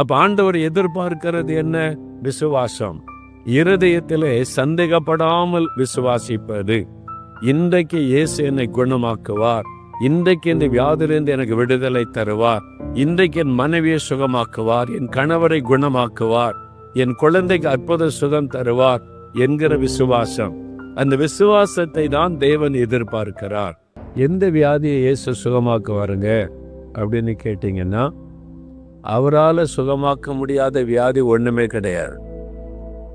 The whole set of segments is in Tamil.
அப்ப ஆண்டவர் எதிர்பார்க்கிறது என்ன? விசுவாசம். இருதயத்திலே சந்தேகப்படாமல் விசுவாசிப்பது. இன்றைக்கு இயேசு என்னை குணமாக்குவார். இன்றைக்கு இந்த வியாதிலிருந்து எனக்கு விடுதலை தருவார். இன்றைக்கு என் மனைவியை சுகமாக்குவார். என் கணவரை குணமாக்குவார். என் குழந்தைக்கு அற்புத சுகம் தருவார் என்கிற விசுவாசம். அந்த விசுவாசத்தை தான் தேவன் எதிர்பார்க்கிறார். எந்த வியாதியை இயேசு சுகமாக்குவாருங்க? அப்படின்னு கேட்டீங்கன்னா அவரால் சுகமாக்க முடியாத வியாதி ஒன்றுமே கிடையாது.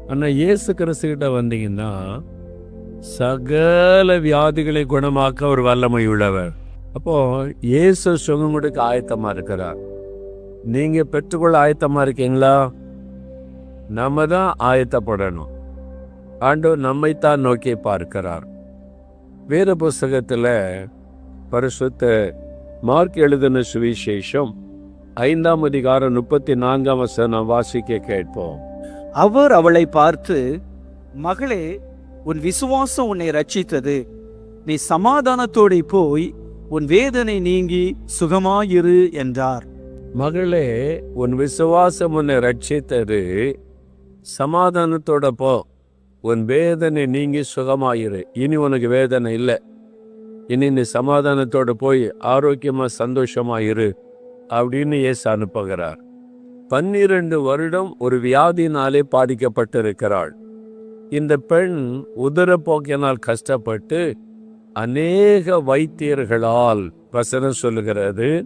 ஆனால் இயேசு கிறிஸ்துகிட்ட வந்தீங்கன்னா சகல வியாதிகளை குணமாக்க ஒரு வல்லமை உள்ளவர் அப்போ இயேசு சுகம் கொடுக்க ஆயத்தமா இருக்கிறார். நீங்க பெற்றுக்கொள்ள ஆயத்தமா இருக்கீங்களா? நம்ம தான் ஆயத்தப்படணும். ஆண்டவர் நம்மைத்தான் நோக்கி பார்க்கிறார். வேறு புஸ்தகத்தில் பரிசுத்த மார்க் எழுதின சுவிசேஷம் ஐந்தாம் அதிகாரம் முப்பத்தி நான்காம் வசனம் வாசிக்க கேட்போம். அவர் அவளை பார்த்து மகளே உன் விசுவாசம் உன்னை ரட்சித்தது நீ சமாதானத்தோടെ போய் உன் வேதனை நீங்கி சுகமாயிரு என்றார். மகளே உன் விசுவாசம் உன்னை ரட்சித்தது சமாதானத்தோட போ. உன் வேதனை நீங்கி சுகமாயிரு. இனி உனக்கு வேதனை இல்லை. இனி நீ சமாதானத்தோட போய் ஆரோக்கியமா சந்தோஷமா இரு அப்படின்னு இயேசு அனுப்புகிறார். பன்னிரண்டு வருடம் ஒரு வியாதினாலே பாதிக்கப்பட்டிருக்கிறாள். இந்த பெண் உதரப்போக்கினால் கஷ்டப்பட்டு அநேக வைத்தியர்களால் வசனம் சொல்லுகிறது.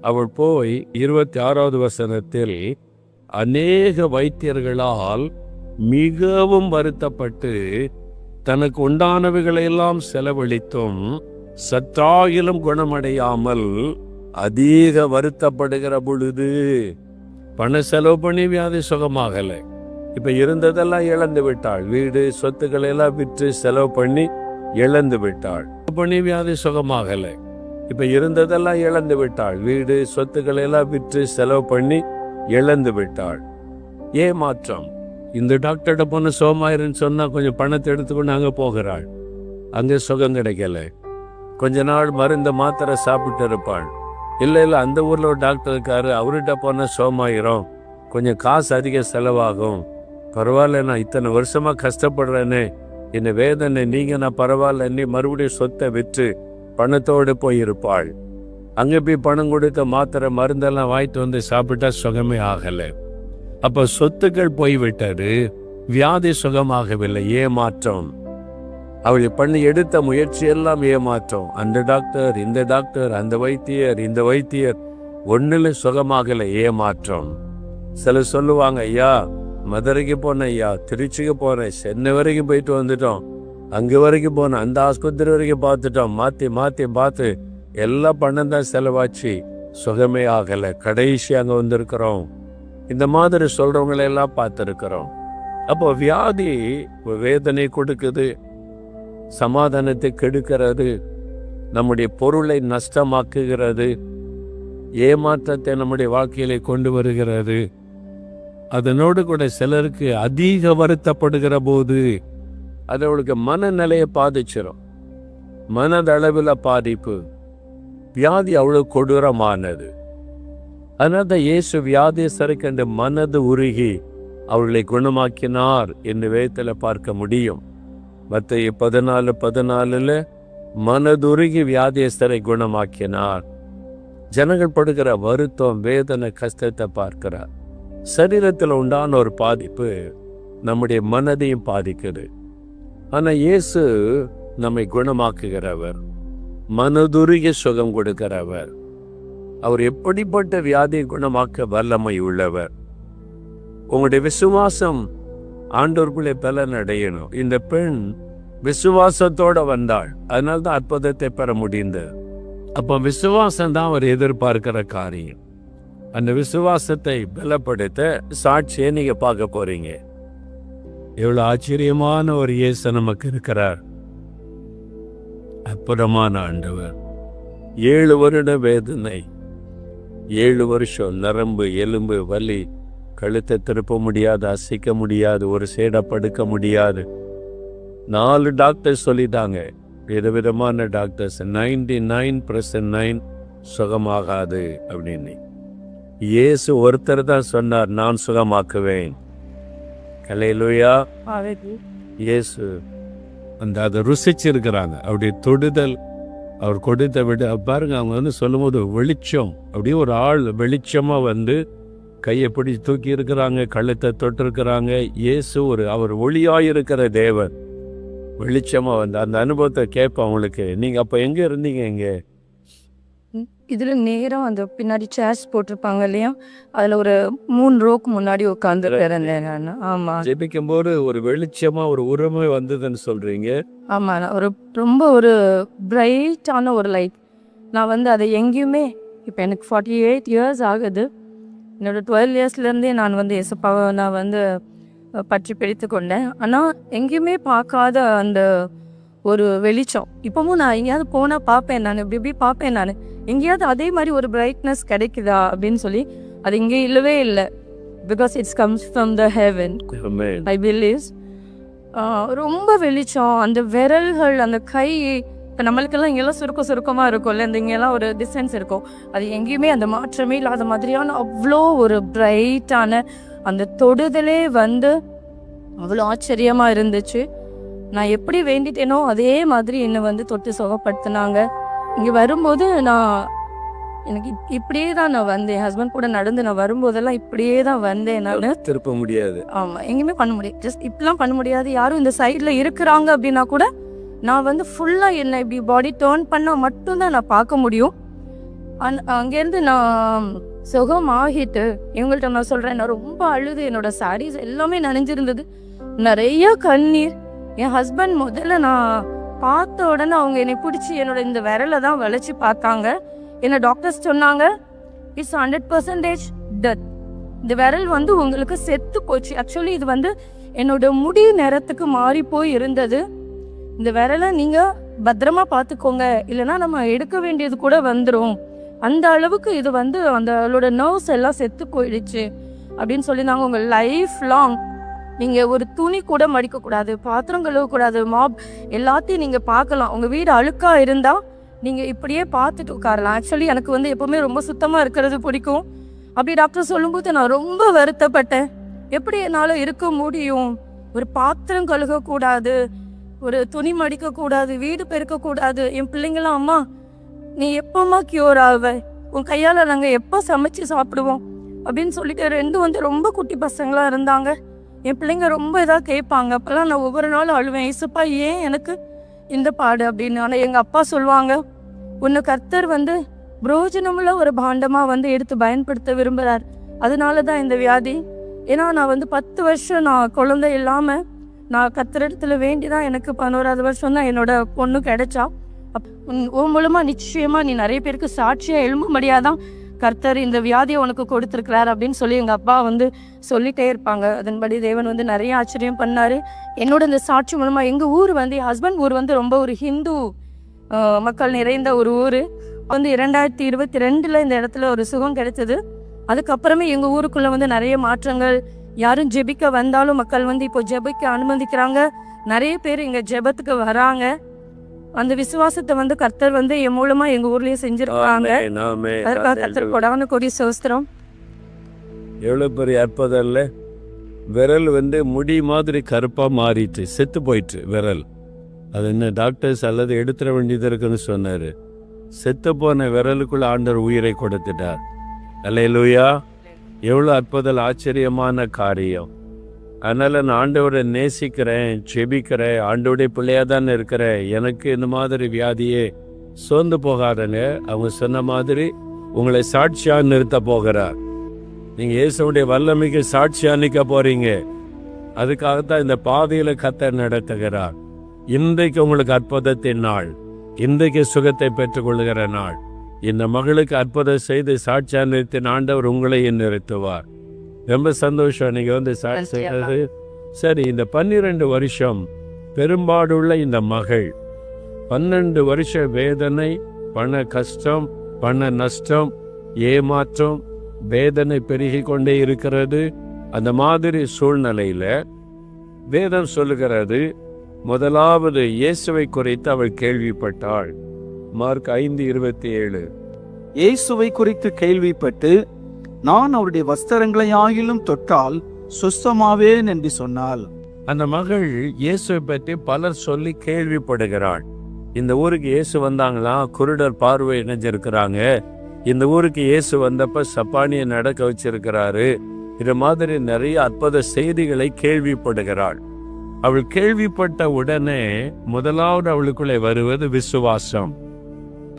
அவள் போய் இருபத்தி ஆறாவது வசனத்தில் அநேக வைத்தியர்களால் மிகவும் வருத்தப்பட்டு தனக்கு உண்டானவைகளையெல்லாம் செலவழித்தும் சற்றாயிலும் குணமடையாமல் அதிக வருத்தப்படுகிற பொழுது பண செலவு பண்ணி வியாதி சுகமாகலை. இப்ப இருந்ததெல்லாம் இழந்து விட்டாள். வீடு சொத்துக்களை எல்லாம் விற்று செலவு பண்ணி இழந்து விட்டாள். பண்ணி வியாதி சுகமாகலை. இப்ப இருந்ததெல்லாம் இழந்து விட்டாள். வீடு சொத்துக்களை எல்லாம் விற்று செலவு பண்ணி இழந்து விட்டாள். ஏமாற்றம் இந்த டாக்டர்கிட்ட பொண்ணு சோமாயிருன்னு சொன்னா கொஞ்சம் பணத்தை எடுத்துக்கொண்டு அங்க போகிறாள். அங்கே சுகம் கிடைக்கல. கொஞ்ச நாள் மருந்து மாத்திரை சாப்பிட்டு இருப்பாள். இல்லை இல்லை அந்த ஊரில் ஒரு டாக்டர் இருக்காரு. அவர்கிட்ட போனால் சோமாயிரும். கொஞ்சம் காசு அதிக செலவாகும். பரவாயில்ல நான் இத்தனை வருஷமாக கஷ்டப்படுறேனே. இந்த வேதனை நீங்கள் நான் பரவாயில்ல நீ மறுபடியும் சொத்தை விற்று பணத்தோடு போயிருப்பாள். அங்கே போய் பணம் கொடுத்த மாத்திரை மருந்தெல்லாம் வாங்கிட்டு வந்து சாப்பிட்டா சுகமே ஆகலை. அப்போ சொத்துக்கள் போய்விட்டது. வியாதி சுகமாகவில்லை. ஏமாற்றம். அவள் பண்ணி எடுத்த முயற்சி எல்லாம் ஏமாற்றம். அந்த டாக்டர் இந்த டாக்டர் அந்த வைத்தியர் இந்த வைத்தியர் ஒன்றில் சுகமாகல ஏமாற்றம். சில சொல்லுவாங்க ஐயா மதுரைக்கு போனேன் ஐயா திருச்சிக்கு போனேன் சென்னை வரைக்கும் போயிட்டு வந்துட்டோம். அங்கே வரைக்கும் போனேன் அந்த ஆஸ்பத்திரி வரைக்கும் பார்த்துட்டோம். மாற்றி மாற்றி பார்த்து எல்லாம் பணம் தான் செலவாச்சு. சுகமே ஆகலை கடைசி அங்கே வந்திருக்கிறோம். இந்த மாதிரி சொல்கிறவங்களெல்லாம் எல்லாம் அப்போ வியாதி வேதனை கொடுக்குது. சமாதானத்தை கெடுக்கிறது. நம்முடைய பொருளை நஷ்டமாக்குகிறது. ஏமாற்றத்தை நம்முடைய வாழ்க்கையிலே கொண்டு வருகிறது. அதனோடு கூட சிலருக்கு அதிக வருத்தப்படுகிற போது அது அவளுக்கு மனநிலையை பாதிச்சிடும் மனதளவில் பாதிப்பு. வியாதி அவ்வளவு கொடூரமானது. அதனால் தான் இயேசு வியாதியஸ்தரை கண்டு மனது உருகி அவர்களை குணமாக்கினார் என்று வேதத்தில் பார்க்க முடியும். மத்திய பதினாலு பதினாலுல மனதுருகி வியாதியஸ்தரை குணமாக்கினார். ஜனங்கள் படுகிற வருத்தம் வேதனை கஷ்டத்தை பார்க்கிறார். சரீரத்தில் உண்டான ஒரு பாதிப்பு நம்முடைய மனதையும் பாதிக்குது. ஆனால் இயேசு நம்மை குணமாக்குகிறவர் மனதுருகி சுகம் கொடுக்கிறவர். அவர் எப்படிப்பட்ட வியாதியை குணமாக்க வல்லமை உள்ளவர்? உங்களுடைய விசுவாசம் ஆண்டோருக்குள்ளே பலன் அடையணும். இந்த பெண் விசுவாசத்தோட வந்தாள். அதனால தான் அற்புதத்தை பெற முடிந்தது. அப்போ விசுவாசம் தான் அவர் எதிர்பார்க்கிற காரியம். அந்த விசுவாசத்தை பலப்படுத்த சாட்சியை நீங்க பார்க்க போறீங்க. எவ்வளவு ஆச்சரியமான ஒரு இயேசு நமக்கு இருக்கிறார். அற்புதமான ஆண்டவர். ஏழு வருட வேதனை. ஏழு வருஷம் நரம்பு எலும்பு வலி கழுத்தை திருப்ப முடியாது அசைக்க முடியாது ஒரு சேடை படுக்க முடியாது. நாலு டாக்டர் சொல்லிட்டாங்க. விதவிதமான doctors ninety nine percent nine சுகமாகாது அப்படின்னு. இயேசு ஒருத்தர் தான் சொன்னார் நான் சுகமாக்குவேன். கலையிலுயா இயேசு அந்த அதை ருசிச்சிருக்கிறாங்க. அப்படி தொடுதல். அவர் கொடுத்த விட பாருங்க அவங்க வந்து சொல்லும்போது வெளிச்சம். அப்படியே ஒரு ஆள் வெளிச்சமா வந்து கையை பிடிச்சி தூக்கி இருக்கிறாங்க கழுத்தை தொட்டிருக்கிறாங்க. இயேசு ஒரு அவர் ஒளியாயிருக்கிற தேவன். வெளிச்சமா வந்து அந்த அனுபவத்தை கேட்பேன் அவங்களுக்கு நீங்க அப்ப எங்க இருந்தீங்க இங்க? இதுல நேரம் அந்த பின்னாடி சேர்ஸ் போட்டிருப்பாங்க இல்லையா? அதுல ஒரு மூணு ரோக்கு முன்னாடி உட்காந்து நான். ஆமா. ஜெபிக்கும் போது ஒரு வெளிச்சமா ஒரு உரிமை வந்ததுன்னு சொல்றீங்க. ஆமா நான் ஒரு ரொம்ப ஒரு பிரைட்டான ஒரு லைட் நான் வந்து அதை எங்கேயுமே இப்போ எனக்கு ஃபார்ட்டி எயிட் இயர்ஸ் ஆகுது. என்னோட டுவெல் இயர்ஸ்லேருந்தே நான் வந்து எசப்பாவை நான் வந்து பற்றி பிடித்து கொண்டேன். ஆனால் எங்கேயுமே பார்க்காத அந்த ஒரு வெளிச்சம். இப்போவும் நான் எங்கேயாவது போனால் பார்ப்பேன் நான். இப்படி இப்படி பார்ப்பேன் நான். எங்கேயாவது அதே மாதிரி ஒரு பிரைட்னஸ் கிடைக்குதா அப்படின்னு சொல்லி அது இங்கே இல்லவே இல்லை. Because it's comes from the heaven. I believes ரொம்ப வெளிச்சம். அந்த விரல்கள் அந்த கை இப்போ நம்மளுக்கெல்லாம் இங்கெல்லாம் சுருக்க சுருக்கமாக இருக்கும்ல இந்த இங்கெல்லாம் ஒரு டிஸ்டன்ஸ் இருக்கும். அது எங்கேயுமே அந்த மாற்றமே இல்லாத மாதிரியான அவ்வளோ ஒரு பிரைட்டான அந்த தொடுதலே வந்து அவ்வளோ ஆச்சரியமாக இருந்துச்சு. நான் எப்படி வேண்டிட்டேனோ அதே மாதிரி என்னை வந்து தொட்டு சுகப்படுத்தினாங்க. இங்கே வரும்போது நான் எனக்கு இப்- இப்படியே தான் நான் வந்தேன். ஹஸ்பண்ட் கூட நடந்து நான் வரும்போதெல்லாம் இப்படியே தான் வந்தேன் நான். திருப்ப முடியாது. ஆமா எங்கேயுமே பண்ண முடியாது. ஜஸ்ட் இப்படிலாம் பண்ண முடியாது. யாரும் இந்த சைடில் இருக்கிறாங்க அப்படின்னா கூட நான் வந்து ஃபுல்லாக என்னை இப்படி பாடி டேர்ன் பண்ணால் மட்டும்தான் நான் பார்க்க முடியும். அந் அங்கேருந்து நான் சுகம் ஆகிட்டு இவங்கள்ட்ட நான் சொல்கிறேன் நான் ரொம்ப அழுது. என்னோட சாரீஸ் எல்லாமே நனைஞ்சிருந்தது. நிறைய கண்ணீர். என் ஹஸ்பண்ட் முதல்ல நான் பார்த்த உடனே அவங்க என்னை பிடிச்சி என்னோட இந்த விரலை தான் வளைச்சி பார்த்தாங்க. என்னை டாக்டர்ஸ் சொன்னாங்க இட்ஸ் ஹண்ட்ரட் பர்சன்டேஜ் டெத் இந்த விரல் வந்து உங்களுக்கு செத்து போச்சு. ஆக்சுவலி இது வந்து என்னோட முடி நிறத்துக்கு மாறி போய் இருந்தது. இந்த விரலை நீங்கள் பத்திரமா பார்த்துக்கோங்க இல்லைன்னா நம்ம எடுக்க வேண்டியது கூட வந்துடும் அந்த அளவுக்கு இது வந்து அந்த அவளோட நர்வ்ஸ் எல்லாம் செத்து போயிடுச்சு அப்படின்னு சொல்லியிருந்தாங்க உங்கள் லைஃப் லாங் நீங்கள் ஒரு துணி கூட மடிக்கக்கூடாது பாத்திரம் கழுவக்கூடாது மாப் எல்லாத்தையும் நீங்கள் பார்க்கலாம். உங்கள் வீடு அழுக்காக இருந்தால் நீங்கள் இப்படியே பார்த்துட்டு உட்காரலாம். ஆக்சுவலி எனக்கு வந்து எப்போவுமே ரொம்ப சுத்தமாக இருக்கிறது பிடிக்கும். அப்படி டாக்டர் சொல்லும்போது நான் ரொம்ப வருத்தப்பட்டேன். எப்படி என்னால் இருக்க முடியும்? ஒரு பாத்திரம் கழுகக்கூடாது கூடாது ஒரு துணி மடிக்க கூடாது வீடு பெருக்க கூடாது என் பிள்ளைங்களாம் அம்மா நீ எப்போம்மா கியூர் ஆவ? உன் கையால் நாங்கள் எப்போ சமைச்சு சாப்பிடுவோம்? அப்படின்னு சொல்லிட்டு ரெண்டும் வந்து ரொம்ப குட்டி பசங்களா இருந்தாங்க. என் பிள்ளைங்க ரொம்ப இதாக கேட்பாங்க. அப்போல்லாம் நான் ஒவ்வொரு நாளும் அழுவேன் இசுப்பா ஏன் எனக்கு இந்த பாடு? அப்படின்னு. ஆனால் எங்கள் அப்பா சொல்லுவாங்க உன்னை கர்த்தர் வந்து புரோஜனமுள்ள ஒரு பாண்டமாக வந்து எடுத்து பயன்படுத்த விரும்புகிறார் அதனால தான் இந்த வியாதி. ஏன்னா நான் வந்து பத்து வருஷம் நான் குழந்தை இல்லாமல் நான் கத்திரத்துல வேண்டி தான் எனக்கு பதினோராவது வருஷம் தான் என்னோட பொண்ணு கிடைச்சா. அப் உன் மூலமா நிச்சயமா நீ நிறைய பேருக்கு சாட்சியா எழும்பும்படியாதான் கர்த்தர் இந்த வியாதியை உனக்கு கொடுத்துருக்கிறார் அப்படின்னு சொல்லி எங்கள் அப்பா வந்து சொல்லிட்டே இருப்பாங்க. அதன்படி தேவன் வந்து நிறைய ஆச்சரியம் பண்ணாரு. என்னோட இந்த சாட்சி மூலமா எங்கள் ஊர் வந்து என் ஹஸ்பண்ட் ஊர் வந்து ரொம்ப ஒரு ஹிந்து மக்கள் நிறைந்த ஒரு ஊர். வந்து இரண்டாயிரத்தி இருபத்தி ரெண்டில் இந்த இடத்துல ஒரு சுகம் கிடைச்சது. அதுக்கப்புறமே எங்கள் ஊருக்குள்ளே வந்து நிறைய மாற்றங்கள் யாரும் ஜெபிக்க வந்தாலும் மக்கள் வந்து இப்போ ஜெபிக்க அனுமதிக்கிறாங்க. நிறைய பேர் இங்கே ஜெபத்துக்கு வராங்க. அந்த விசுவாசத்தை வந்து கர்த்தர் வந்து என் மூலமா எங்க ஊர்லயே செஞ்சிருக்காங்க. அதற்காக கர்த்தர் கொடான கொடி சோஸ்திரம். எவ்வளவு பெரிய அற்புதம் இல்ல விரல் வந்து முடி மாதிரி கருப்பா மாறிட்டு செத்து போயிட்டு விரல். அது என்ன டாக்டர்ஸ் அல்லது எடுத்துட வேண்டியது இருக்குன்னு சொன்னாரு. செத்து போன விரலுக்குள்ள ஆண்டவர் உயிரை கொடுத்துட்டார். அல்லேலூயா. எவ்வளோ அற்புதம் ஆச்சரியமான காரியம். அதனால் நான் ஆண்டவரை நேசிக்கிறேன் செபிக்கிறேன் ஆண்டோடைய பிள்ளையாக தானே இருக்கிறேன். எனக்கு இந்த மாதிரி வியாதியே சோர்ந்து போகாதங்க. அவங்க சொன்ன மாதிரி உங்களை சாட்சியாக நிறுத்த போகிறார். நீங்கள் இயேசுடைய வல்லமைக்கு சாட்சியாக நிற்க போகிறீங்க அதுக்காகத்தான் இந்த பாதையில் கத்த நடத்துகிறார். இன்றைக்கு உங்களுக்கு அற்புதத்தின் நாள். இன்றைக்கு சுகத்தை பெற்றுக்கொள்கிற நாள். இந்த மகளுக்கு அற்புதம் செய்து சாட்சியா நிறுத்தின ஆண்டவர் உங்களையும் நிறுத்துவார். ரொம்ப சந்தோஷம். நீங்க வந்து சாட்சி சரி இந்த பன்னிரண்டு வருஷம் பெரும்பாடுள்ள இந்த மகள் பன்னெண்டு வருஷ வேதனை பண கஷ்டம் பண நஷ்டம் ஏமாற்றம் வேதனை பெருகி கொண்டே இருக்கிறது. அந்த மாதிரி சூழ்நிலையில வேதம் சொல்லுகிறது முதலாவது இயேசுவை குறித்து அவள் கேள்விப்பட்டாள். மார்க் ஐந்து இருபத்தி ஏழு இயேசுவை குறித்து கேள்விப்பட்டு நான் அவருடைய வஸ்திரங்களை ஆகிலும் தொட்டால் சுஸ்தமாவேன் என்று சொன்னாள். அந்த மகள் இயேசுவை பற்றி பலர் சொல்லி கேள்விப்படுகிறாள். இந்த ஊருக்கு இயேசு வந்தாங்களா? குருடர் பார்வை இணைஞ்சிருக்கிறாங்க. இந்த ஊருக்கு இயேசு வந்தப்ப சப்பானியை நடக்க வச்சிருக்கிறாரு. இது மாதிரி நிறைய அற்புத செய்திகளை கேள்விப்படுகிறாள். அவள் கேள்விப்பட்ட உடனே முதலாவது அவளுக்குள்ளே வருவது விசுவாசம்.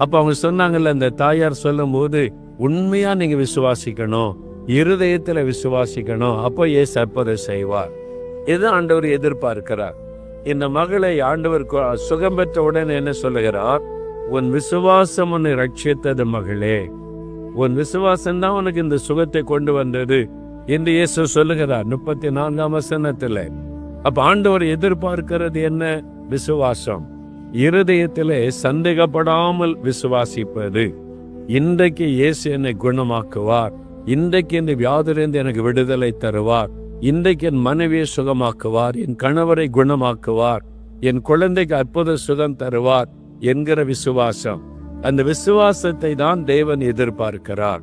அப்போ அவங்க சொன்னாங்கல்ல அந்த தாயார் சொல்லும்போது உண்மையா நீங்க விசுவாசிக்கணும். இருதயத்துல விசுவாசிக்கணும். அப்போ ஏசு அற்புதம் செய்வார். இது ஆண்டவர் எதிர்பார்க்கிறார். இந்த மகளை ஆண்டவர் சுகம் பெற்ற உடனே என்ன சொல்லுகிறார்? உன் விசுவாசம் உன்னை ரட்சித்தது மகளே. உன் விசுவாசம் தான் உனக்கு இந்த சுகத்தை கொண்டு வந்தது. என்று இயேசு சொல்லுகிறார் முப்பத்தி நான்காம் வசனத்துல. அப்ப ஆண்டவர் எதிர்பார்க்கிறது என்ன? விசுவாசம். இருதயத்திலே சந்தேகப்படாமல் விசுவாசிப்பது. இன்றைக்கு இயேசு என்னை குணமாக்குவார். இன்றைக்கு இந்த வியாதிலிருந்து எனக்கு விடுதலை தருவார். இன்றைக்கு என் மனைவியை சுகமாக்குவார். என் கணவரை குணமாக்குவார். என் குழந்தைக்கு அற்புத சுகம் தருவார் என்கிற விசுவாசம். அந்த விசுவாசத்தை தான் தேவன் எதிர்பார்க்கிறார்.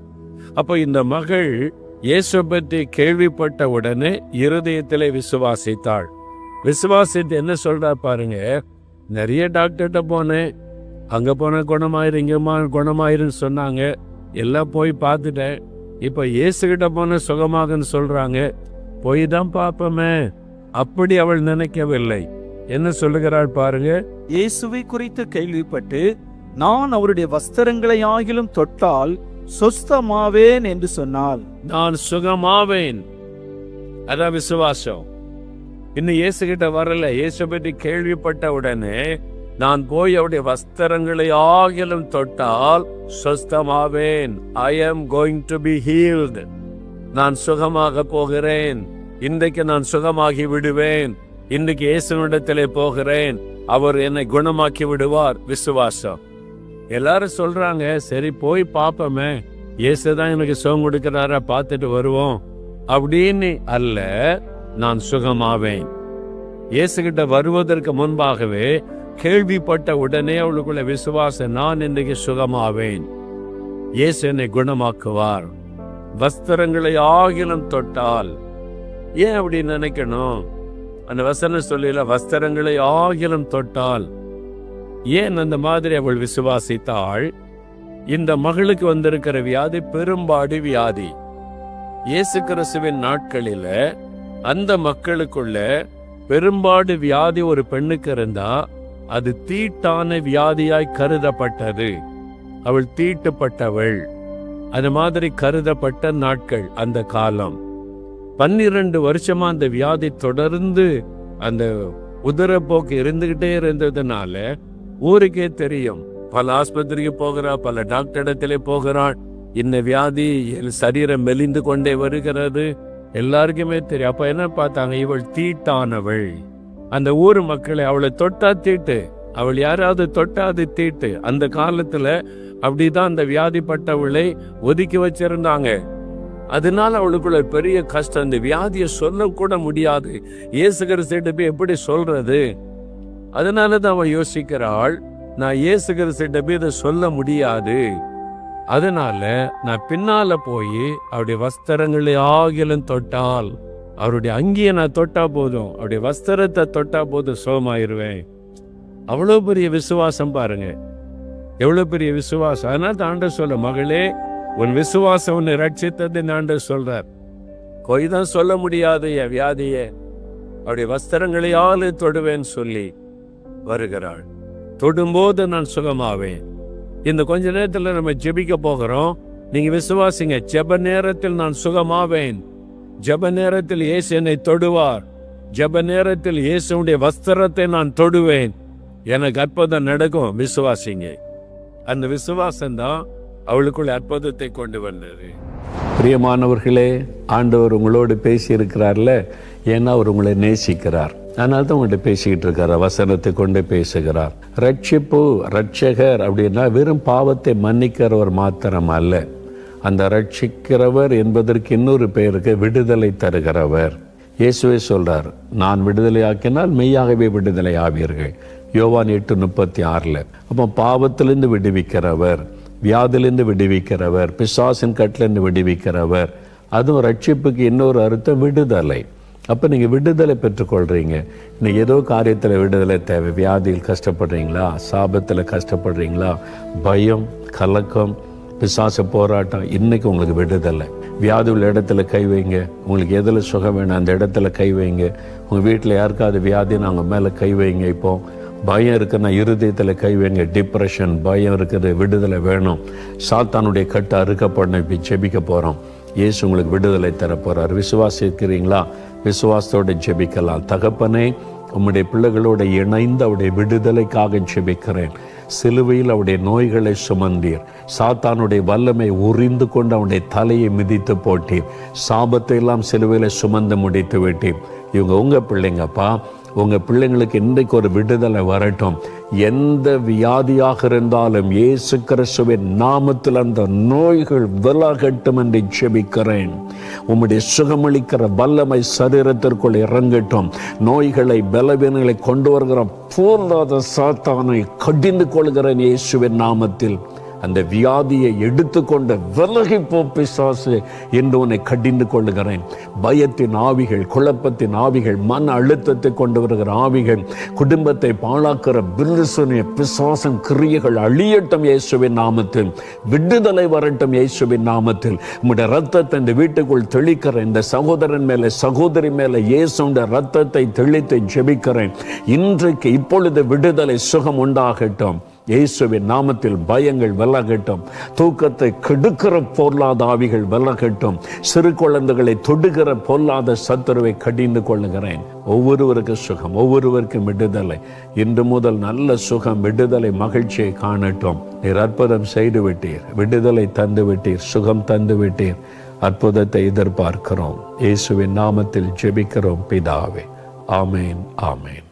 அப்போ இந்த மகள் இயேசு பற்றி கேள்விப்பட்ட உடனே இருதயத்திலே விசுவாசித்தாள். விசுவாசித்து என்ன சொல்றா பாருங்க? நிறைய டாக்டர்கிட்ட போனேன். அங்க போன குணமாயிரு இங்கம்மா குணமாயிருன்னு சொன்னாங்க. எல்லாம் போய் பார்த்துட்டேன். இப்போ இயேசுகிட்ட போன சுகமாகுன்னு சொல்றாங்க. போய் தான் பார்ப்போமே. அப்படி அவள் நினைக்கவில்லை. என்ன சொல்லுகிறாள் பாருங்க. இயேசுவை குறித்து கேள்விப்பட்டு நான் அவருடைய வஸ்திரங்களை ஆகிலும் தொட்டால் சொஸ்தமாவேன் என்று சொன்னாள். நான் சுகமாவேன். அதான் விசுவாசம். இன்னும் இயேசு கிட்ட வரல. இயேசு பற்றி கேள்விப்பட்ட உடனே நான் போய் அவருடைய வஸ்திரங்களை ஆகிலும் தொட்டால் சொஸ்தமாவேன். I am going to be healed நான் சுகமாக போகிறேன். இன்றைக்கு நான் சுகமாகி விடுவேன். இன்றைக்கு இயேசுனிடத்திலே போகிறேன். அவர் என்னை குணமாக்கி விடுவார். விசுவாசம். எல்லாரும் சொல்றாங்க சரி போய் பார்ப்போமே. இயேசு தான் எனக்கு சுகம் கொடுக்கிறாரா? பார்த்துட்டு வருவோம். அப்படின்னு அல்ல. நான் சுகமாவேன். இயேசுகிட்ட வருவதற்கு முன்பாகவே கேள்விப்பட்ட உடனே அவளுக்குள்ள விசுவாசம் நான் இன்றைக்கு சுகமாவேன். இயேசு என்னை குணமாக்குவார். வஸ்திரங்களை ஆகிலும் தொட்டால். ஏன் அப்படி நினைக்கணும்? அந்த வசனம் சொல்லல வஸ்திரங்களை ஆகிலும் தொட்டால். ஏன் அந்த மாதிரி அவள் விசுவாசித்தாள்? இந்த மகளுக்கு வந்திருக்கிற வியாதி பெரும்பாடு வியாதி. இயேசு கிறிஸ்துவின் நாட்களில அந்த மக்களுக்குள்ள பெரும்பாடு வியாதி ஒரு பெண்ணுக்கு இருந்தா அது தீட்டான வியாதியாய் கருதப்பட்டது. அவள் தீட்டுப்பட்டவள். அது மாதிரி கருதப்பட்ட நாட்கள் அந்த காலம். பன்னிரண்டு வருஷமா அந்த வியாதி தொடர்ந்து அந்த உதரப்போக்கு இருந்துகிட்டே இருந்ததுனால ஊருக்கே தெரியும். பல ஆஸ்பத்திரிக்கு போகிறா பல டாக்டர் இடத்திலே போகிறாள். இந்த வியாதி சரீரம் மெலிந்து கொண்டே வருகிறது. எல்லாருக்குமே தெரியும். அப்போ என்ன பார்த்தாங்க? இவள் தீட்டானவள். அந்த ஊர் மக்களை அவளை தொட்டா தீட்டு. அவள் யாராவது தொட்டா அது தீட்டு. அந்த காலத்தில் அப்படிதான் அந்த வியாதிப்பட்டவளை ஒதுக்கி வச்சிருந்தாங்க. அதனால அவளுக்குள்ள பெரிய கஷ்டம். இந்த வியாதியை சொல்லக்கூட முடியாது. இயேசு கிறிஸ்துட்ட போய் எப்படி சொல்றது? அதனால தான் அவன் யோசிக்கிறாள் நான் இயேசு கிறிஸ்துட்ட போய் இதை சொல்ல முடியாது. அதனால நான் பின்னால போய் அவருடைய வஸ்திரங்களை ஆகிலும் தொட்டால் அவருடைய அங்கியை நான் தொட்டா போதும் அவருடைய வஸ்திரத்தை தொட்டா போதும் சோமாயிருவேன் அவ்வளோ பெரிய விசுவாசம் பாருங்க. எவ்வளோ பெரிய விசுவாசம். அதனால தான் சொல்ல மகளே உன் விசுவாசம் உன்னை ரட்சித்தது நான் சொல்றார். கொய் தான் சொல்ல முடியாது என் வியாதியை. அவருடைய வஸ்திரங்களையாலும் தொடுவேன்னு சொல்லி வருகிறாள். தொடும்போது நான் சுகமாவேன். இந்த கொஞ்ச நேரத்தில் நம்ம ஜெபிக்க போகிறோம். நீங்கள் விசுவாசிங்க ஜெப நேரத்தில் நான் சுகமாவேன். ஜெப நேரத்தில் இயேசு என்னை தொடுவார். ஜெப நேரத்தில் இயேசுடைய வஸ்திரத்தை நான் தொடுவேன். எனக்கு அற்புதம் நடக்கும் விசுவாசிங்க. அந்த விசுவாசம் தான் அவளுக்குள்ள அற்புதத்தை கொண்டு வந்தது. பிரியமானவர்களே ஆண்டவர் உங்களோடு பேசியிருக்கிறார்ல ஏன்னா அவர் உங்களை நேசிக்கிறார். அதனால தான் உங்கள்கிட்ட பேசிக்கிட்டு இருக்கார். வசனத்தை கொண்டு பேசுகிறார். ரட்சிப்பு ரட்சகர் அப்படின்னா வெறும் பாவத்தை மன்னிக்கிறவர் மாத்திரம் அல்ல. அந்த ரட்சிக்கிறவர் என்பதற்கு இன்னொரு பெயருக்கு விடுதலை தருகிறவர். இயேசுவே சொல்றார் நான் விடுதலை ஆக்கினால் மெய்யாகவே விடுதலை ஆவீர்கள். யோவான் எட்டு முப்பத்தி ஆறில் அப்போ பாவத்திலிருந்து விடுவிக்கிறவர் வியாதிலிருந்து விடுவிக்கிறவர் பிசாசின் கட்டிலிருந்து விடுவிக்கிறவர். அதுவும் ரட்சிப்புக்கு இன்னொரு அர்த்தம் விடுதலை. அப்போ நீங்கள் விடுதலை பெற்றுக்கொள்கிறீங்க இன்னும் ஏதோ காரியத்தில் விடுதலை தேவை. வியாதியில் கஷ்டப்படுறீங்களா? சாபத்தில் கஷ்டப்படுறீங்களா? பயம் கலக்கம் பிசாச போராட்டம் இன்னைக்கு உங்களுக்கு விடுதலை. வியாதி உள்ள இடத்துல கை வைங்க. உங்களுக்கு எதில் சுகம் வேணும் அந்த இடத்துல கை வைங்க. உங்கள் வீட்டில் யாருக்காவது வியாதின்னு அவங்க மேலே கை வைங்க இப்போ. பயம் இருக்குன்னா இருதயத்தில் கை வைங்க. டிப்ரெஷன் பயம் இருக்குது. விடுதலை வேணும். சாத்தானுடைய கட்டு அறுக்கப்படணும் இப்போ செபிக்க போகிறோம் இயேசு உங்களுக்கு விடுதலை தரப்போகிறார் விசுவாசிக்கிறீங்களா? விசுவாசத்தோடு ஜெபிக்கலாம். தகப்பனே உம்முடைய பிள்ளைகளோட இணைந்து அவருடைய விடுதலைக்காக ஜெபிக்கிறேன். சிலுவையில் அவருடைய நோய்களை சுமந்தீர். சாத்தானுடைய வல்லமை உறிந்து கொண்டு அவனுடைய தலையை மிதித்து போட்டீர். சாபத்தை எல்லாம் சிலுவையில் சுமந்து முடித்து விட்டீர். இவங்க உங்கள் பிள்ளைங்கப்பா. உங்கள் பிள்ளைங்களுக்கு இன்றைக்கு ஒரு விடுதலை வரட்டும். எந்த வியாதியாக இருந்தாலும் இயேசு கிறிஸ்துவின் நாமத்தில் அந்த நோய்கள் விலகட்டும் என்று ஜெபிக்கிறேன். உம்முடைய சுகமளிக்கிற வல்லமை சரீரத்திற்குள் இறங்கட்டும். நோய்களை பலவீனங்களை கொண்டு வருகிற பூர்வாத சாத்தானை கடிந்து கொள்கிறேன் இயேசுவின் நாமத்தில். அந்த வியாதியை எடுத்துக்கொண்ட விலகி போ பிசாசு என்று உன்னை கடிந்து கொள்ளுகிறேன். பயத்தின் ஆவிகள் குழப்பத்தின் ஆவிகள் மன அழுத்தத்தை கொண்டு வருகிற ஆவிகள் குடும்பத்தை பாழாக்கிற பில்லுசுனிய பிசாசன் கிரியைகள் அழியட்டும் இயேசுவின் நாமத்தில். விடுதலை வரட்டும் இயேசுவின் நாமத்தில். உம்முடைய ரத்தத்தை இந்த வீட்டுக்குள் தெளிக்கிற இந்த சகோதரன் மேலே சகோதரி மேலே இயேசுடைய ரத்தத்தை தெளித்து ஜெபிக்கிறேன். இன்றைக்கு இப்பொழுது விடுதலை சுகம் உண்டாகட்டும். இயேசுவின் நாமத்தில் பயங்கள் விலகட்டும். தூக்கத்தை கெடுக்கிற பொருளாத ஆவிகள் விலகட்டும். சிறு குழந்தைகளை தொடுகிற பொருளாத சத்துருவை கடிந்து கொள்ளுகிறேன். ஒவ்வொருவருக்கும் சுகம் ஒவ்வொருவருக்கும் விடுதலை. இன்று முதல் நல்ல சுகம் விடுதலை மகிழ்ச்சியை காணட்டும். நீர் அற்புதம் செய்து விட்டீர் விடுதலை தந்து விட்டீர் சுகம் தந்து விட்டீர் அற்புதத்தை எதிர்பார்க்கிறோம். இயேசுவின் நாமத்தில் ஜெபிக்கிறோம் பிதாவே. ஆமேன் ஆமேன்.